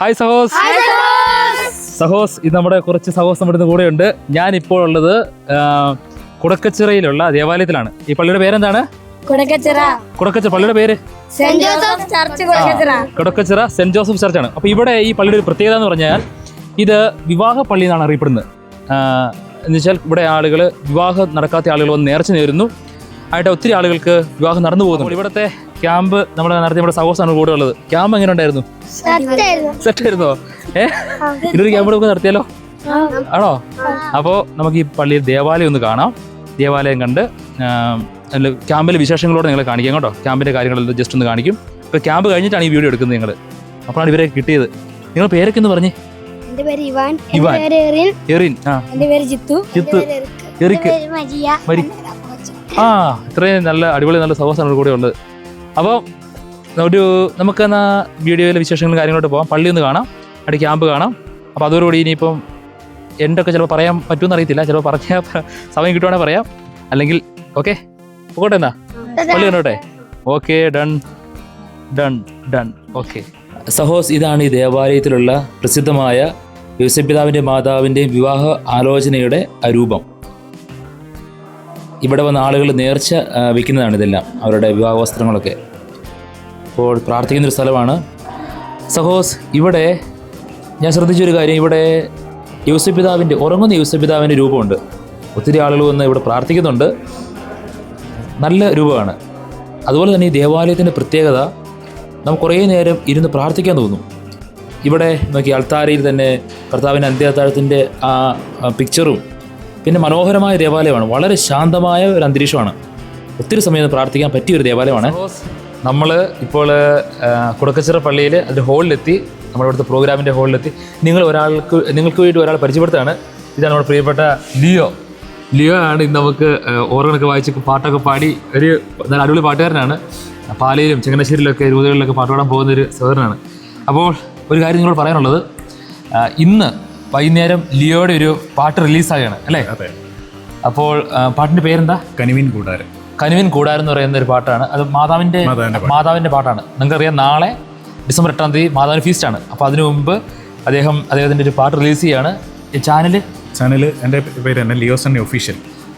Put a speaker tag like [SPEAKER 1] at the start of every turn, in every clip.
[SPEAKER 1] Hi സഹോസ്. സഹോസ്. ഇത് നമ്മുടെ കുറച്ച് സഹോസ് നമ്മുടെ ഇന്ന് കൂടെയുണ്ട്. ഞാൻ ഇപ്പോൾ ഉള്ളത് കുടക്കച്ചിറയിലുള്ള ദേവാലയത്തിലാണ്. ഈ പള്ളിയുടെ പേരെന്താണ്?
[SPEAKER 2] കുടക്കച്ചിറ.
[SPEAKER 1] പള്ളിയുടെ പേര്?
[SPEAKER 2] Saint Joseph church Kudakkachira.
[SPEAKER 1] അപ്പൊ സെന്റ് ജോസഫ് ചർച്ചാണ്. അപ്പോൾ ഇവിടെ ഈ പള്ളിയുടെ ഒരു പ്രത്യേകത എന്ന് പറഞ്ഞാൽ ഇത് വിവാഹ പള്ളി എന്നാണ് അറിയപ്പെടുന്നത്. എന്നുവെച്ചാൽ എന്ന് വെച്ചാൽ ഇവിടെ ആളുകൾ വിവാഹം നടക്കാത്ത ആളുകൾ വന്ന് നേർച്ച നേരുന്നു. ആയിട്ട് ഒത്തിരി ആളുകൾക്ക് വിവാഹം നടന്നു പോകുന്നു ഇവിടുത്തെ ക്യാമ്പ് നമ്മൾ നടത്തി നമ്മുടെ സഹോസാണ് കൂടെ ഉള്ളത്. ക്യാമ്പ് എങ്ങനെ ഉണ്ടായിരുന്നു? സെറ്റ് ആയിരുന്നോ ഏ? ഇതൊരു ക്യാമ്പ് നമുക്ക് നടത്തിയാലോ? ആണോ? അപ്പോ നമുക്ക് ഈ പള്ളിയിൽ ദേവാലയം ഒന്ന് കാണാം. ദേവാലയം കണ്ട് ക്യാമ്പിലെ വിശേഷങ്ങളോട് നിങ്ങളെ കാണിക്കാം കേട്ടോ. ക്യാമ്പിന്റെ കാര്യങ്ങളെല്ലാം ജസ്റ്റ് ഒന്ന് കാണിക്കും. ഇപ്പോൾ ക്യാമ്പ് കഴിഞ്ഞിട്ടാണ് ഈ വീഡിയോ എടുക്കുന്നത് നിങ്ങൾ അപ്പോഴാണ് ഇവരെ കിട്ടിയത്. നിങ്ങൾ പേരൊക്കെ ഒന്ന് പറഞ്ഞേ.
[SPEAKER 2] എന്റെ പേര് ഇവാൻ.
[SPEAKER 1] ഇവാൻ.
[SPEAKER 2] എറിൻ. എന്റെ പേര് ജിത്തു.
[SPEAKER 1] ജിത്തു.
[SPEAKER 2] എന്റെ പേര് എറിക്ക്.
[SPEAKER 1] എറിക്ക്.
[SPEAKER 2] പേര് മജിയ
[SPEAKER 1] മരി. ആ ഇത്രയും നല്ല അടിപൊളി നല്ല സഹോദരങ്ങൾ കൂടെ ഉള്ളത് അപ്പോൾ ഒരു നമുക്ക് എന്നാൽ വീഡിയോയിലെ വിശേഷങ്ങളും കാര്യങ്ങളോട്ട് പോകാം പള്ളി ഒന്ന് കാണാം. അവിടെ ക്യാമ്പ് കാണാം. അപ്പോൾ അതോടുകൂടി ഇനിയിപ്പം എന്റെ ഒക്കെ ചിലപ്പോൾ പറയാൻ പറ്റുമെന്ന് അറിയത്തില്ല. ചിലപ്പോൾ പറഞ്ഞാൽ സമയം കിട്ടുവാണെങ്കിൽ പറയാം. അല്ലെങ്കിൽ ഓക്കെ? പോകട്ടെ എന്നാ? പള്ളി കണ്ടോട്ടെ okay done. Done done. Okay. സഹോസ് ഇതാണ് ഈ ദേവാലയത്തിലുള്ള പ്രസിദ്ധമായ യുവസപിതാവിന്റെ മാതാവിന്റെയും വിവാഹ ആലോചനയുടെ ആ രൂപം. ഇവിടെ വന്ന ആളുകൾ നേർച്ച വിൽക്കുന്നതാണ് ഇതെല്ലാം അവരുടെ വിവാഹ വസ്ത്രങ്ങളൊക്കെ അപ്പോൾ പ്രാർത്ഥിക്കുന്നൊരു സ്ഥലമാണ്. സഹോസ് ഇവിടെ ഞാൻ ശ്രദ്ധിച്ചൊരു കാര്യം. ഇവിടെ യൂസഫിതാവിന്റെ ഉറങ്ങുന്ന യൂസഫിതാവിന്റെ രൂപമുണ്ട്. ഒത്തിരി ആളുകൾ വന്ന് ഇവിടെ പ്രാർത്ഥിക്കുന്നുണ്ട്. നല്ല രൂപമാണ്. അതുപോലെ തന്നെ ഈ ദേവാലയത്തിന്റെ പ്രത്യേകത നമുക്ക് കുറേ നേരം ഇരുന്ന് പ്രാർത്ഥിക്കാൻ തോന്നും. ഇവിടെ നോക്കി അൾത്താരയിൽ തന്നെ കർത്താവിന്റെ അന്ത്യത്താഴത്തിന്റെ ആ ആ പിക്ചറും പിന്നെ മനോഹരമായ ദേവാലയമാണ്. വളരെ ശാന്തമായ ഒരു അന്തരീക്ഷമാണ്. ഒത്തിരി സമയം പ്രാർത്ഥിക്കാൻ പറ്റിയ ഒരു ദേവാലയമാണ്. നമ്മൾ ഇപ്പോൾ കുടക്കച്ചിറ പള്ളിയിൽ അതിന്റെ ഹോളിലെത്തി നമ്മുടെ ഇവിടുത്തെ പ്രോഗ്രാമിന്റെ ഹോളിലെത്തി. നിങ്ങൾ ഒരാൾക്ക് നിങ്ങൾക്ക് വേണ്ടി ഒരാൾ പരിചയപ്പെടുത്താണ് ഇതാണ് നമ്മുടെ പ്രിയപ്പെട്ട ലിയോ. ലിയോ ആണ് ഇന്ന് നമുക്ക് ഓർഗനൊക്കെ വായിച്ച് പാട്ടൊക്കെ പാടി ഒരു നല്ല അടിപൊളി പാട്ടുകാരനാണ്. പാലയിലും ചങ്ങനാശ്ശേരിയിലൊക്കെ രൂപതകളിലൊക്കെ പാട്ട് പാടാൻ പോകുന്ന ഒരു സഹോദരനാണ്. അപ്പോൾ ഒരു കാര്യം നിങ്ങളോട് പറയാനുള്ളത്. ഇന്ന് വൈകുന്നേരം ലിയോയുടെ ഒരു പാട്ട് റിലീസാകുകയാണ് അല്ലേ?
[SPEAKER 3] അതെ.
[SPEAKER 1] അപ്പോൾ പാട്ടിന്റെ പേരെന്താ?
[SPEAKER 3] കനിവിൻ കൂടാരം.
[SPEAKER 1] കനുവിൻ കൂടാരം എന്ന് പറയുന്ന ഒരു പാട്ടാണ്. അത്
[SPEAKER 3] മാതാവിന്റെ
[SPEAKER 1] മാതാവിന്റെ പാട്ടാണ്. നിങ്ങൾക്കറിയാം നാളെ ഡിസംബർ എട്ടാം തീയതി മാതാവിന്റെ ആണ്. അപ്പോൾ അതിനു മുമ്പ് അദ്ദേഹം അദ്ദേഹത്തിന്റെ ഒരു പാട്ട് റിലീസ് ചെയ്യാണ്. ഈ ചാനൽ
[SPEAKER 3] ചാനൽ എന്റെ പേര് തന്നെ Leo Sunny official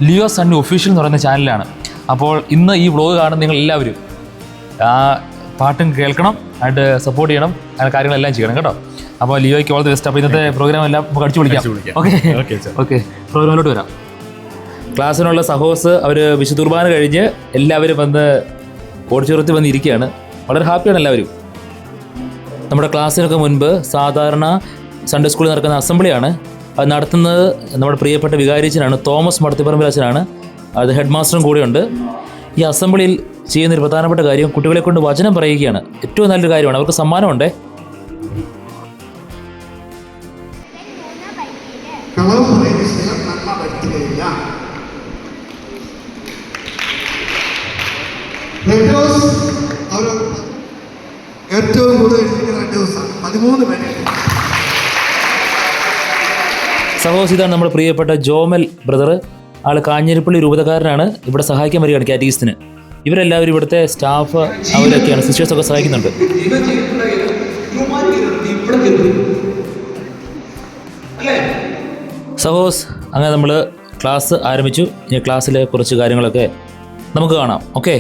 [SPEAKER 1] Leo Sunny official എന്ന് പറയുന്ന ചാനലാണ്. അപ്പോൾ ഇന്ന് ഈ വ്ളോഗ് കാണുന്ന നിങ്ങൾ എല്ലാവരും ആ പാട്ടും കേൾക്കണം ആയിട്ട് സപ്പോർട്ട് ചെയ്യണം അങ്ങനെ കാര്യങ്ങളെല്ലാം ചെയ്യണം കേട്ടോ? അപ്പോൾ ലിയോയ്ക്ക് ഓൾ ദി ബെസ്റ്റ് അപ്പോൾ ഇന്നത്തെ പ്രോഗ്രാം എല്ലാം നമുക്ക് അടിച്ചു വിളിക്കാം. ഓക്കെ
[SPEAKER 3] ഓക്കെ
[SPEAKER 1] പ്രോഗ്രാമിലോട്ട് വരാം. ക്ലാസ്സിനുള്ള സഹോസ് അവർ വിശു ദുർബാന കഴിഞ്ഞ് എല്ലാവരും വന്ന് ഓഡിറ്റോറിയത്തിൽ വന്ന് ഇരിക്കുകയാണ്. വളരെ ഹാപ്പിയാണ് എല്ലാവരും. നമ്മുടെ ക്ലാസ്സിനൊക്കെ മുൻപ് സാധാരണ സൺഡേ സ്കൂളിൽ നടക്കുന്ന അസംബ്ലിയാണ് അത് നടത്തുന്നത് നമ്മുടെ പ്രിയപ്പെട്ട വികാരിച്ചനാണ് തോമസ് മടത്തിപ്പറമ്പിലാച്ചനാണ്. അത് ഹെഡ് മാസ്റ്ററും കൂടെയുണ്ട്. ഈ അസംബ്ലിയിൽ ചെയ്യുന്നൊരു പ്രധാനപ്പെട്ട കാര്യം കുട്ടികളെ കൊണ്ട് വചനം പറയുകയാണ്. ഏറ്റവും നല്ലൊരു കാര്യമാണ്. അവർക്ക് സമ്മാനമുണ്ടേ.
[SPEAKER 4] ഫെബ്രോസ് അവർ ഏറ്റവും കൂടുതൽ രണ്ട് ദിവസമാണ് പതിമൂന്ന് പേര്
[SPEAKER 1] സഹോസ് ഇതാണ് നമ്മുടെ പ്രിയപ്പെട്ട ജോമൽ ബ്രദർ. ആൾ കാഞ്ഞിരപ്പള്ളി രൂപതക്കാരനാണ്. ഇവിടെ സഹായിക്കാൻ വരികയാണ് കാറ്റീസിന് ഇവരെല്ലാവരും ഇവിടുത്തെ സ്റ്റാഫ് അവരൊക്കെയാണ്. സിസ്റ്റേഴ്സ് ഒക്കെ സഹായിക്കുന്നുണ്ട്. സഹോസ് അങ്ങനെ നമ്മൾ ക്ലാസ് ആരംഭിച്ചു. ഇനി ക്ലാസ്സിലെ കുറച്ച് കാര്യങ്ങളൊക്കെ നമുക്ക് കാണാം. Okay?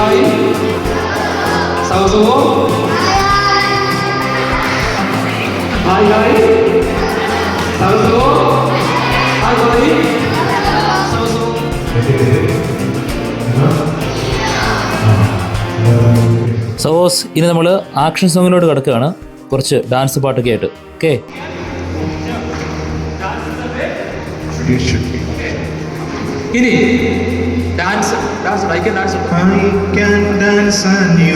[SPEAKER 5] Hai Sao-so Hai hai Sao-so Hai hai Sao-so
[SPEAKER 1] suppose ഇനി നമ്മൾ ആക്ഷൻ സോങ്ങിനോട് കിടക്കുകയാണ്. കുറച്ച് ഡാൻസ് പാട്ടൊക്കെ ആയിട്ട്. ഓക്കെ
[SPEAKER 5] ഇനി dance dance dance
[SPEAKER 6] dance dance dance I I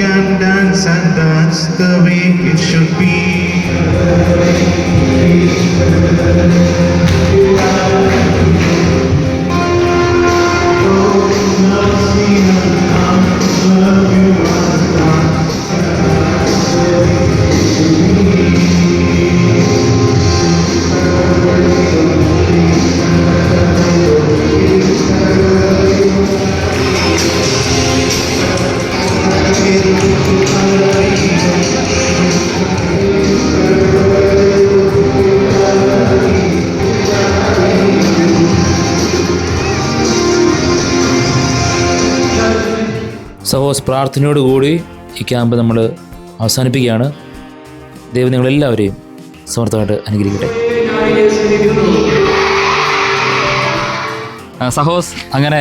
[SPEAKER 6] can can and and the way it should be
[SPEAKER 1] പ്രാർത്ഥനയോടുകൂടി ഈ ക്യാമ്പ് നമ്മൾ അവസാനിപ്പിക്കുകയാണ്. ദൈവം നിങ്ങളെല്ലാവരെയും സമർത്ഥമായിട്ട് അനുഗ്രഹിക്കട്ടെ. സഹോസ് അങ്ങനെ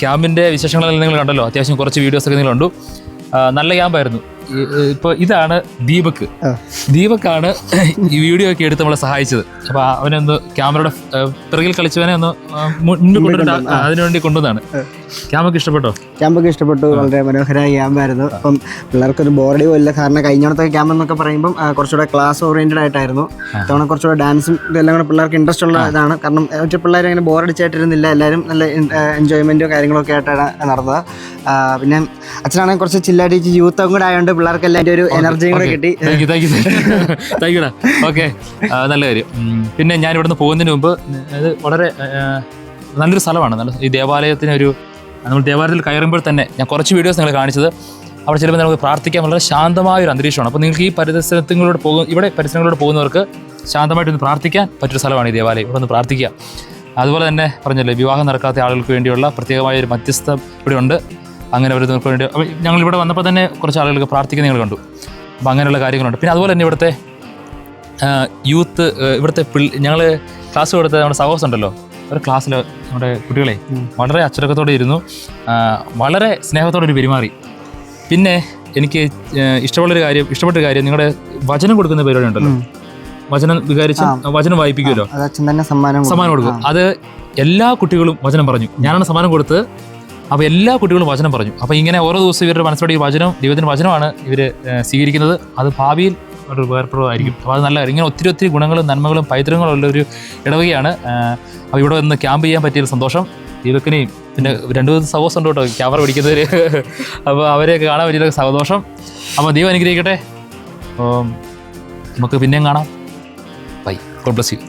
[SPEAKER 1] ക്യാമ്പിന്റെ വിശേഷങ്ങളെല്ലാം നിങ്ങൾ കണ്ടല്ലോ. അത്യാവശ്യം കുറച്ച് വീഡിയോസൊക്കെ നിങ്ങൾ കണ്ടു. നല്ല ക്യാമ്പായിരുന്നു. ഇപ്പോൾ ഇതാണ് ദീപക്. ദീപക്കാണ് ഈ വീഡിയോ ഒക്കെ എടുത്ത് നമ്മളെ സഹായിച്ചത്. അപ്പോൾ അവനൊന്ന് ക്യാമറയുടെ പിറകിൽ കളിച്ചവനെ ഒന്ന് മുന്നിൽ കൊണ്ടുവന്നാണ് അതിനുവേണ്ടി കൊണ്ടുവന്നാണ് ക്യാമ്പൊക്കെ ഇഷ്ടപ്പെട്ടോ?
[SPEAKER 7] ക്യാമ്പൊക്കെ ഇഷ്ടപ്പെട്ടു വളരെ മനോഹരമായ ക്യാമ്പായിരുന്നു അപ്പം പിള്ളേർക്കൊരു ബോറടി പോലെ കാരണം കഴിഞ്ഞോടത്തെ ക്യാമ്പ് എന്നൊക്കെ പറയുമ്പം കുറച്ചുകൂടെ ക്ലാസ് ഓറിയന്റഡ് ആയിട്ടായിരുന്നു. തവണ കുറച്ചുകൂടെ ഡാൻസും ഇതെല്ലാം കൂടെ പിള്ളേർക്ക് ഇൻട്രസ്റ്റ് ഉള്ള ഇതാണ്. കാരണം ഒറ്റ പിള്ളേർ അങ്ങനെ ബോറടിച്ചായിട്ടിരുന്നില്ല എല്ലാവരും നല്ല എൻജോയ്മെന്റോ കാര്യങ്ങളൊക്കെ ആയിട്ടാണ് നടന്നത്. പിന്നെ അച്ഛനാണെങ്കിൽ കുറച്ച് ചില്ലാടിച്ച് യൂത്തും കൂടെ ആയതുകൊണ്ട് പിള്ളേർക്കെല്ലാം എല്ലാവരും ഒരു എനർജിയും കൂടെ കിട്ടി.
[SPEAKER 1] Thank you thank you thank യുടാ okay നല്ല കാര്യം. പിന്നെ ഞാൻ ഇവിടുന്ന് പോകുന്നതിന് മുമ്പ് അത് വളരെ നല്ലൊരു സ്ഥലമാണ്. നല്ല ഈ ദേവാലയത്തിന് ഒരു നമ്മൾ ദേവാലയത്തിൽ കയറുമ്പോൾ തന്നെ ഞാൻ കുറച്ച് വീഡിയോസ് നിങ്ങൾ കാണിച്ചത്. അവിടെ ചിലപ്പോൾ നമുക്ക് പ്രാർത്ഥിക്കാൻ വളരെ ശാന്തമായ ഒരു അന്തരീക്ഷമാണ്. അപ്പോൾ നിങ്ങൾക്ക് ഈ പരിസരത്തിലൂടെ പോകും ഇവിടെ പരിസരങ്ങളോട് പോകുന്നവർക്ക് ശാന്തമായിട്ടൊന്ന് പ്രാർത്ഥിക്കാൻ പറ്റൊരു സ്ഥലമാണ് ഈ ദേവാലയം. ഇവിടെ ഒന്ന് പ്രാർത്ഥിക്കുക. അതുപോലെ തന്നെ പറഞ്ഞല്ലോ വിവാഹം നടക്കാത്ത ആളുകൾക്ക് വേണ്ടിയുള്ള പ്രത്യേകമായ ഒരു മധ്യസ്ഥം ഇവിടെ ഉണ്ട്. അങ്ങനെ അവർ നമുക്ക് വേണ്ടി ഞങ്ങൾ ഇവിടെ വന്നപ്പോൾ തന്നെ കുറച്ച് ആളുകൾക്ക് പ്രാർത്ഥിക്കുന്ന നിങ്ങൾ കണ്ടു. അപ്പോൾ അങ്ങനെയുള്ള കാര്യങ്ങളുണ്ട്. പിന്നെ അതുപോലെ തന്നെ ഇവിടുത്തെ യൂത്ത് ഇവിടുത്തെ പിള്ളി ഞങ്ങൾ ക്ലാസ് കൊടുത്ത നമ്മുടെ സഹോസ് ഉണ്ടല്ലോ. ഒരു ക്ലാസ്സിൽ നമ്മുടെ കുട്ടികളെ വളരെ അച്ചടക്കത്തോടെ ഇരുന്നു. വളരെ സ്നേഹത്തോടെ ഒരു പെരുമാറി. പിന്നെ എനിക്ക് ഇഷ്ടമുള്ളൊരു കാര്യം ഇഷ്ടപ്പെട്ട കാര്യം നിങ്ങളുടെ വചനം കൊടുക്കുന്ന പരിപാടി ഉണ്ടല്ലോ വചനം വികാരിച്ച് വചനം വായിപ്പിക്കുമല്ലോ?
[SPEAKER 7] സമ്മാനം കൊടുത്തു.
[SPEAKER 1] കൊടുക്കും. അത് എല്ലാ കുട്ടികളും വചനം പറഞ്ഞു. ഞാനാണ് സമ്മാനം കൊടുത്തത് അപ്പോൾ എല്ലാ കുട്ടികളും വചനം പറഞ്ഞു. അപ്പോൾ ഇങ്ങനെ ഓരോ ദിവസവും ഇവരുടെ മനസ്സിലൂടെ ഈ വചനം ദൈവത്തിന്റെ വചനമാണ് ഇവർ സ്വീകരിക്കുന്നത്. അത് ഭാവിയിൽ ഒരു ഉപകാരപ്രദമായിരിക്കും. അപ്പോൾ അത് നല്ല. ഇങ്ങനെ ഒത്തിരി ഒത്തിരി ഗുണങ്ങളും നന്മകളും പൈതൃകങ്ങളും ഉള്ള ഒരു ഇടവകയാണ് അപ്പോൾ ഇവിടെ ഒന്ന് ക്യാമ്പ് ചെയ്യാൻ പറ്റിയ സന്തോഷം. ദീപക്കിനെയും പിന്നെ രണ്ട് മൂന്ന് സഹോസ് ഉണ്ട് കേട്ടോ ക്യാമറ പിടിക്കുന്നവർ അപ്പോൾ അവരെയൊക്കെ കാണാൻ പറ്റിയ സന്തോഷം. അപ്പോൾ ദീപം അനുഗ്രഹിക്കട്ടെ. അപ്പോൾ നമുക്ക് പിന്നെയും കാണാം. ബൈ. God bless you.